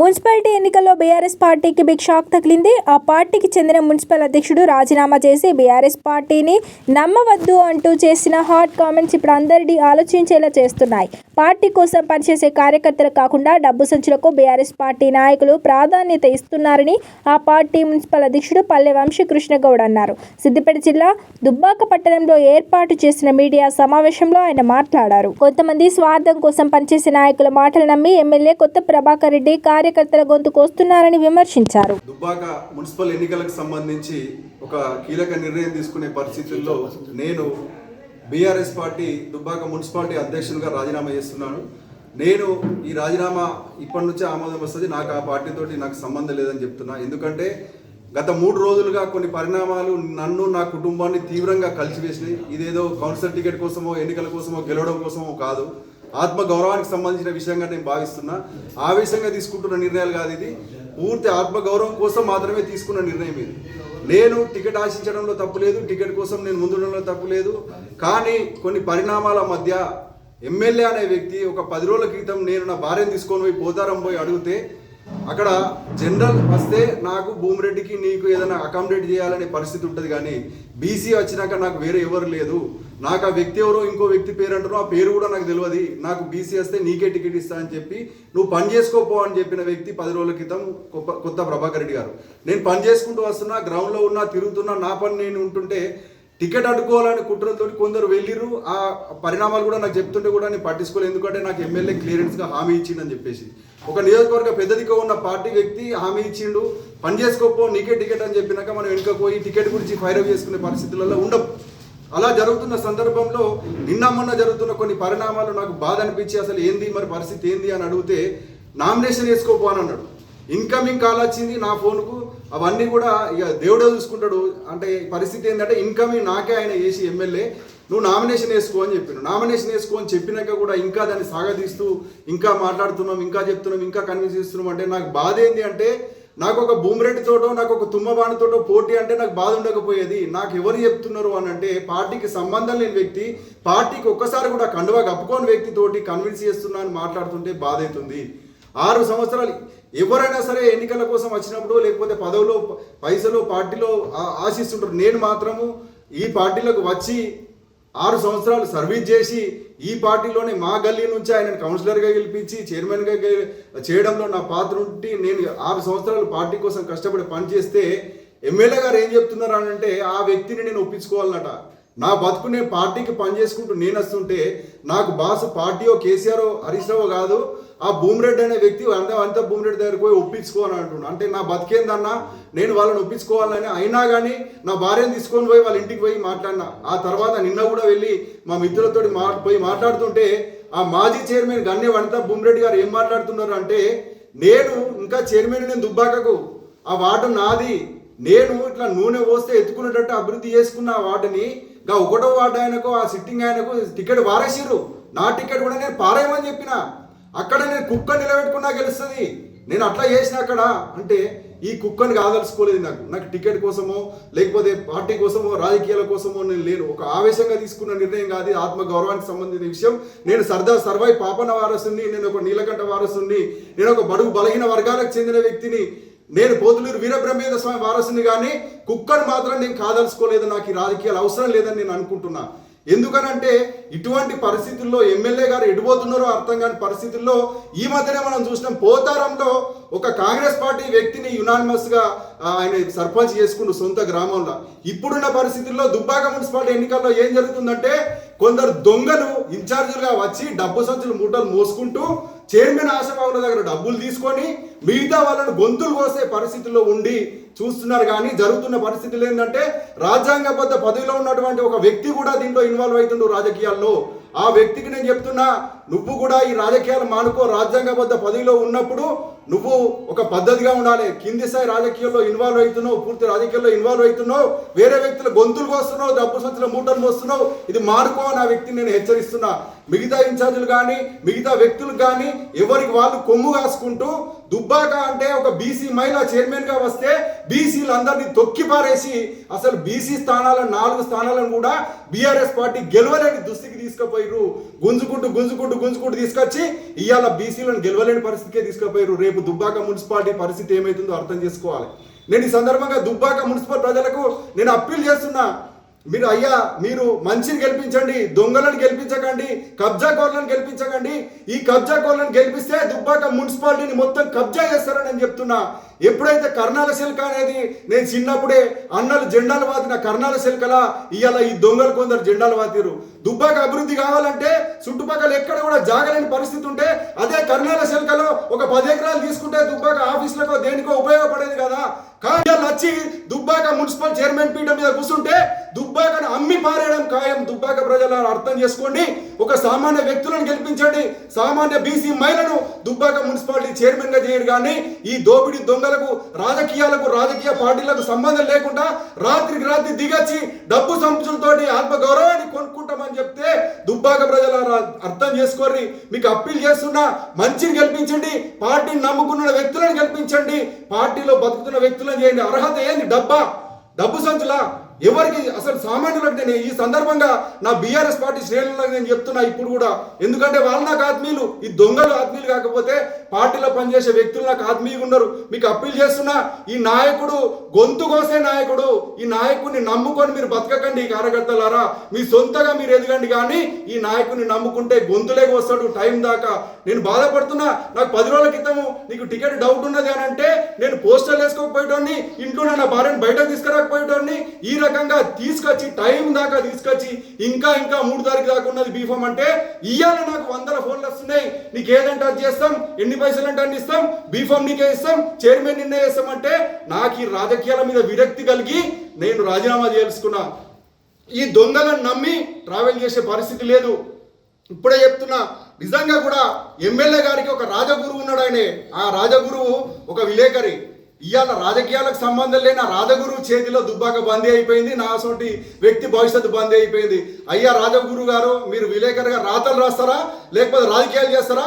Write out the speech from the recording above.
Municipality ఎన్నికల్లో BRS పార్టీకి big shock తగిలింది. ఆ పార్టీకి చెందిన మున్సిపల్ అధ్యక్షుడు రాజీనామా చేసి బీఆర్ఎస్ పార్టీని నమ్మవద్దు అంటూ చేసిన హాట్ కామెంట్స్ ఇప్పుడు అందరినీ ఆలోచించేలా చేస్తున్నాయి. పార్టీ కోసం పనిచేసే కార్యకర్తలు కాకుండా డబ్బు సంచులకు బీఆర్ఎస్ పార్టీ నాయకులు ప్రాధాన్యత ఇస్తున్నారని ఆ పార్టీ మున్సిపల్ అధ్యక్షుడు పల్లె వంశీకృష్ణ గౌడ్ అన్నారు. సిద్దిపేట జిల్లా దుబ్బాక పట్టణంలో ఏర్పాటు చేసిన మీడియా సమావేశంలో ఆయన మాట్లాడారు. కొంతమంది స్వార్థం కోసం పనిచేసే నాయకుల మాటలు నమ్మి ఎమ్మెల్యే కొత్త ప్రభాకర్ రెడ్డి కార్యకర్తల గొంతు కోస్తున్నారని విమర్శించారు. దుబ్బాక మున్సిపల్ ఎన్నికలకు సంబంధించి ఒక కీలక నిర్ణయం తీసుకునే పరిస్థితుల్లో నేను బీఆర్ఎస్ పార్టీ దుబ్బాక మున్సిపాలిటీ అధ్యక్షులుగా రాజీనామా చేస్తున్నాను. నేను ఈ రాజీనామా ఇప్పటి నుంచే ఆమోదం వస్తుంది. నాకు ఆ పార్టీతోటి నాకు సంబంధం లేదని చెప్తున్నా. ఎందుకంటే గత మూడు రోజులుగా కొన్ని పరిణామాలు నన్ను నా కుటుంబాన్ని తీవ్రంగా కలిసివేసినాయి. ఇదేదో కౌన్సిల్ టికెట్ కోసమో ఎన్నికల కోసమో గెలవడం కోసమో కాదు. ఆత్మ గౌరవానికి సంబంధించిన విషయంగా నేను భావిస్తున్నా. ఆవేశంగా తీసుకుంటున్న నిర్ణయాలు కాదు ఇది. పూర్తి ఆత్మ గౌరవం కోసం మాత్రమే తీసుకున్న నిర్ణయం ఇది. నేను టికెట్ ఆశించడంలో తప్పు లేదు టికెట్ కోసం నేను ముందుండడంలో తప్పు లేదు. కానీ కొన్ని పరిణామాల మధ్య ఎమ్మెల్యే అనే వ్యక్తి ఒక పది రోజుల క్రితం నేను నా భార్యను తీసుకొని పోయి పోతారం పోయి అడిగితే అక్కడ జనరల్ వస్తే నాకు భూమిరెడ్డికి నీకు ఏదైనా అకామిడేట్ చేయాలనే పరిస్థితి ఉంటుంది కానీ బీసీ వచ్చినాక నాకు వేరే ఎవరు లేదు. నాకు ఆ వ్యక్తి ఎవరో ఇంకో వ్యక్తి పేరు అంటారో ఆ పేరు కూడా నాకు తెలియదు. నాకు బీసీ వస్తే నీకే టికెట్ ఇస్తా అని చెప్పి నువ్వు పని చేసుకోపో అని చెప్పిన వ్యక్తి పది రోజుల క్రితం కొత్త- కొత్త ప్రభాకర్ రెడ్డి గారు. నేను పని చేసుకుంటూ వస్తున్నా గ్రౌండ్లో ఉన్నా తిరుగుతున్నా నా పని నేను ఉంటుంటే టికెట్ అడ్డుకోవాలని కుట్రలతో కొందరు వెళ్ళిర్రు. ఆ పరిణామాలు కూడా నాకు చెప్తుంటే కూడా నేను పట్టించుకోలేదు. ఎందుకంటే నాకు ఎమ్మెల్యే క్లియరెన్స్గా హామీ ఇచ్చిందని చెప్పేసి. ఒక నియోజకవర్గ పెద్దదిగా ఉన్న పార్టీ వ్యక్తి హామీ ఇచ్చిండు పని చేసుకోపో నీకే టికెట్ అని చెప్పినాక మనం వెనుక పోయి టికెట్ గురించి ఫైర్ చేసుకునే పరిస్థితులలో ఉండవు అలా జరుగుతున్న సందర్భంలో నిన్న మొన్న జరుగుతున్న కొన్ని పరిణామాలు నాకు బాధ అనిపించి అసలు ఏంది మరి పరిస్థితి ఏంది? అని అడిగితే నామినేషన్ వేసుకోపో అని అన్నాడు. ఇన్కమింగ్ కాల్ వచ్చింది నా ఫోన్కు. అవన్నీ కూడా ఇక దేవుడే చూసుకుంటాడు. అంటే పరిస్థితి ఏంటంటే ఇన్కమింగ్ నాకే ఆయన చేసి ఎమ్మెల్యే నువ్వు నామినేషన్ వేసుకో అని చెప్పాను నామినేషన్ వేసుకో అని చెప్పినాక కూడా ఇంకా దాన్ని సాగదీస్తూ ఇంకా మాట్లాడుతున్నాం ఇంకా చెప్తున్నాం ఇంకా కన్విన్స్ చేస్తున్నాం అంటే నాకు బాధ ఏంది అంటే నాకు ఒక భూమిరెడ్డితోటో నాకు ఒక తుమ్మబాణితోటో పోటీ అంటే నాకు బాధ ఉండకపోయేది. నాకు ఎవరు చెప్తున్నారు అని అంటే పార్టీకి సంబంధం లేని వ్యక్తి పార్టీకి ఒక్కసారి కూడా కండువా కప్పుకోని వ్యక్తితోటి కన్విన్స్ చేస్తున్నా అని మాట్లాడుతుంటే బాధ అవుతుంది. ఆరు సంవత్సరాలు. ఎవరైనా సరే ఎన్నికల కోసం వచ్చినప్పుడు లేకపోతే పదవిలో పైసలు పార్టీలో ఆశిస్తుంటారు. నేను మాత్రము ఈ పార్టీలోకి వచ్చి ఆరు సంవత్సరాలు సర్వీస్ చేసి ఈ పార్టీలోనే మా గల్లీ నుంచి ఆయన కౌన్సిలర్గా గెలిపించి చైర్మన్గా చేయడంలో నా పాత్ర ఉండి నేను ఆరు సంవత్సరాలు పార్టీ కోసం కష్టపడి పనిచేస్తే ఎమ్మెల్యే గారు ఏం చెప్తున్నారు అని అంటే ఆ వ్యక్తిని నేను ఒప్పించుకోవాలన్నట. నా బతుకు నేను పార్టీకి పనిచేసుకుంటూ నేను వస్తుంటే నాకు బాస్ పార్టీయో కేసీఆర్ హరీష్రావు కాదు ఆ భూమిరెడ్డి అనే వ్యక్తి అంతా అంతా భూమిరెడ్డి దగ్గరికి పోయి ఒప్పించుకోవాలని అంటున్నాడు అంటే నా బతికేందన్నా నేను వాళ్ళని ఒప్పించుకోవాలని అయినా కానీ నా భార్యను తీసుకొని పోయి వాళ్ళ ఇంటికి పోయి మాట్లాడినా. ఆ తర్వాత నిన్న కూడా వెళ్ళి మా మిత్రులతో మా పోయి మాట్లాడుతుంటే ఆ మాజీ చైర్మన్ గన్నె వనిత భూమిరెడ్డి గారు ఏం మాట్లాడుతున్నారు అంటే నేను ఇంకా చైర్మన్ నేను దుబ్బాకకు. ఆ వార్డు నాది. నేను ఇట్లా నూనె పోస్తే ఎత్తుకునేటట్టు అభివృద్ధి చేసుకున్న ఆ ఇంకా ఒకటో వార్డు ఆయనకు ఆ సిట్టింగ్ ఆయనకు టికెట్ పారేసిర్రు నా టికెట్ కూడా నేను పారేయమని చెప్పిన. అక్కడ నేను కుక్క నిలబెట్టుకున్నా గెలుస్తుంది. నేను అట్లా చేసిన అక్కడ. అంటే ఈ కుక్కని కాదలుచుకోలేదు నాకు. నాకు టికెట్ కోసమో లేకపోతే పార్టీ కోసమో రాజకీయాల కోసమో నేను లేను. ఒక ఆవేశంగా తీసుకున్న నిర్ణయం కాదు ఆత్మ గౌరవానికి సంబంధించిన విషయం. నేను సర్దార్ సర్వై పాపన వారసుని నేను ఒక నీలకంఠ వారసుని నేను ఒక బడుగు బలహీన వర్గాలకు చెందిన వ్యక్తిని నేను పోతులూరు వీరబ్రహ్మేంద్ర స్వామి వారసుని కానీ కుక్కను మాత్రం నేను కాదలుచుకోలేదు నాకు ఈ రాజకీయాలు అవసరం లేదని నేను అనుకుంటున్నా. ఎందుకనంటే ఇటువంటి పరిస్థితుల్లో ఎమ్మెల్యే గారు ఎడిపోతున్నారో అర్థం కాని పరిస్థితుల్లో ఈ మధ్యనే మనం చూసినాం పోతారంలో ఒక కాంగ్రెస్ పార్టీ వ్యక్తిని యునానిమస్గా ఆయన సర్పంచ్ చేసుకుంటూ సొంత గ్రామంలో. ఇప్పుడున్న పరిస్థితుల్లో దుబ్బాక మున్సిపాలిటీ ఎన్నికల్లో ఏం జరుగుతుందంటే కొందరు దొంగలు ఇన్ఛార్జీలుగా వచ్చి డబ్బు సంచులు మూటలు మోసుకుంటూ చైర్మన్ ఆశాబాబుల దగ్గర డబ్బులు తీసుకొని మిగతా వాళ్ళను గొంతులు కోసే పరిస్థితుల్లో ఉండి చూస్తున్నారు కానీ జరుగుతున్న పరిస్థితులు ఏంటంటే రాజ్యాంగబద్ధ పదవిలో ఉన్నటువంటి ఒక వ్యక్తి కూడా దీంట్లో ఇన్వాల్వ్ అవుతుండు రాజకీయాల్లో. ఆ వ్యక్తికి నేను చెప్తున్నా నువ్వు కూడా ఈ రాజకీయాలు మానుకో. రాజ్యాంగబద్ధ పదవిలో ఉన్నప్పుడు నువ్వు ఒక పద్ధతిగా ఉండాలి. కింది స్థాయి రాజకీయాల్లో ఇన్వాల్వ్ అవుతున్నావు పూర్తి రాజకీయాల్లో ఇన్వాల్వ్ అవుతున్నావు. వేరే వ్యక్తుల గొంతులు కోస్తున్నావు డబ్బు సంచుల మూటలు మోస్తున్నావు. ఇది మానుకో అని ఆ వ్యక్తిని నేను హెచ్చరిస్తున్నా. మిగతా ఇన్ఛార్జీలు కానీ మిగతా వ్యక్తులు కానీ ఎవరికి వాళ్ళు కొమ్ము కాసుకుంటూ దుబ్బాక అంటే ఒక బీసీ మహిళా చైర్మన్గా వస్తే బీసీలు అందరినీ తొక్కి పారేసి అసలు బీసీ స్థానాలను నాలుగు స్థానాలను కూడా బీఆర్ఎస్ పార్టీ గెలవలేని దుస్థితికి తీసుకుపోయారు గుంజుకుంటూ గుంజుకుంటూ గుంజుకుంటూ తీసుకొచ్చి ఇవాళ బీసీలను గెలవలేని పరిస్థితికే తీసుకుపోయారు. రేపు దుబ్బాక మున్సిపాలిటీ పరిస్థితి ఏమైతుందో అర్థం చేసుకోవాలి. నేను ఈ సందర్భంగా దుబ్బాక మున్సిపల్ ప్రజలకు నేను అప్పీల్ చేస్తున్నా. మీరు అయ్యా మీరు మంచిని గెలిపించండి దొంగలను గెలిపించకండి కబ్జా కోర్లను గెలిపించకండి. ఈ కబ్జా కోర్లను గెలిపిస్తే దుబ్బాక మున్సిపాలిటీని మొత్తం కబ్జా చేస్తారని నేను చెప్తున్నా. ఎప్పుడైతే కర్ణాల శిల్క అనేది నేను చిన్నప్పుడే అన్నలు జెండాలు వాతిన కర్ణాల శిల్కల ఇవాళ ఈ దొంగలు కొందరు జెండాలు వాతిరు దుబ్బాక అభివృద్ధి కావాలంటే చుట్టుపక్కల ఎక్కడ కూడా జాగలేని పరిస్థితి ఉంటే అదే కర్ణాల శిల్కలో ఒక పది ఎకరాలు తీసుకుంటే దుబ్బాక ఆఫీసులకో దేనికో ఉపయోగపడేది కదా. కానీ వచ్చి దుబ్బాక మున్సిపల్ చైర్మన్ పీఠం మీద కూర్చుంటే దుబ్బాకను అమ్మి పారేయడం ఖాయం. దుబ్బాక ప్రజలు అర్థం చేసుకోండి. ఒక సామాన్య వ్యక్తులను గెలిపించండి. సామాన్య బీసీ మహిళను దుబ్బాక మున్సిపాలిటీ చైర్మన్గా చేయరు కానీ ఈ దోపిడీ దొంగలకు రాజకీయాలకు రాజకీయ పార్టీలకు సంబంధం లేకుండా రాత్రికి రాత్రి దిగచ్చి డబ్బు సంపుచులతోటి ఆత్మగౌరవాన్ని కొనుక్కుంటామని చెప్తే దుబ్బాక ప్రజల అర్థం చేసుకోర్రి. మీకు అప్పీల్ చేస్తున్నా మంచిని గెలిపించండి పార్టీని నమ్ముకున్న వ్యక్తులను గెలిపించండి పార్టీలో బతుకుతున్న వ్యక్తులను చేయండి. అర్హత ఏంది? డబ్బా. డబ్బు సంచులా. ఎవరికి అసలు సామాన్యులకు నేను ఈ సందర్భంగా నా బీఆర్ఎస్ పార్టీ శ్రేణులకు నేను చెప్తున్నా ఇప్పుడు కూడా. ఎందుకంటే వాళ్ళు నాకు ఆత్మీయులు ఈ దొంగలు ఆత్మీయులు కాకపోతే పార్టీలో పనిచేసే వ్యక్తులు నాకు ఆత్మీయులు ఉన్నారు. మీకు అప్పీల్ చేస్తున్నా ఈ నాయకుడు గొంతు కోసే నాయకుడు ఈ నాయకుడిని నమ్ముకొని మీరు బతకకండి ఈ కార్యకర్తలారా. మీ సొంతగా మీరు ఎదగండి కానీ ఈ నాయకుడిని నమ్ముకుంటే గొంతులేకి వస్తాడు టైం దాకా. నేను బాధపడుతున్నా నాకు పది రోజుల క్రితము నీకు టికెట్ డౌట్ ఉన్నది అని అంటే నేను పోస్టర్లు వేసుకోకపోయేటోని ఇంట్లో నా భార్యను బయటకు తీసుకురాకపోయేటోని ఈ రకంగా తీసుకొచ్చి టైం దాకా తీసుకొచ్చి ఇంకా ఇంకా మూడు తారీఖు దాకా ఉన్నది బీఫామ్ అంటే ఇవాళ నాకు వందల ఫోన్లు వస్తున్నాయి. నీకు ఏదంటే అది చేస్తాం ఎన్ని పైసలు అంటే అన్ని ఇస్తాం బీఫామ్ నీకే ఇస్తాం చైర్మన్ నిర్ణయం చేస్తాం అంటే నాకు ఈ రాజకీయాల మీద విరక్తి కలిగి నేను రాజీనామా చేసుకున్నా ఈ దొంగలను నమ్మి ట్రావెల్ చేసే పరిస్థితి లేదు. ఇప్పుడే చెప్తున్నా నిజంగా కూడా ఎమ్మెల్యే గారికి ఒక రాజగురువు ఉన్నాడు ఆయనే. ఆ రాజగురువు ఒక విలేకరి. ఇవాళ రాజకీయాలకు సంబంధం లేని రాజగురు చేతిలో దుబ్బాక బందీ అయిపోయింది నా సోటి వ్యక్తి భవిష్యత్తు బందీ అయిపోయింది. అయ్యా రాజగురు గారు మీరు విలేకరుగా రాతలు రాస్తారా? లేకపోతే రాజకీయాలు చేస్తారా?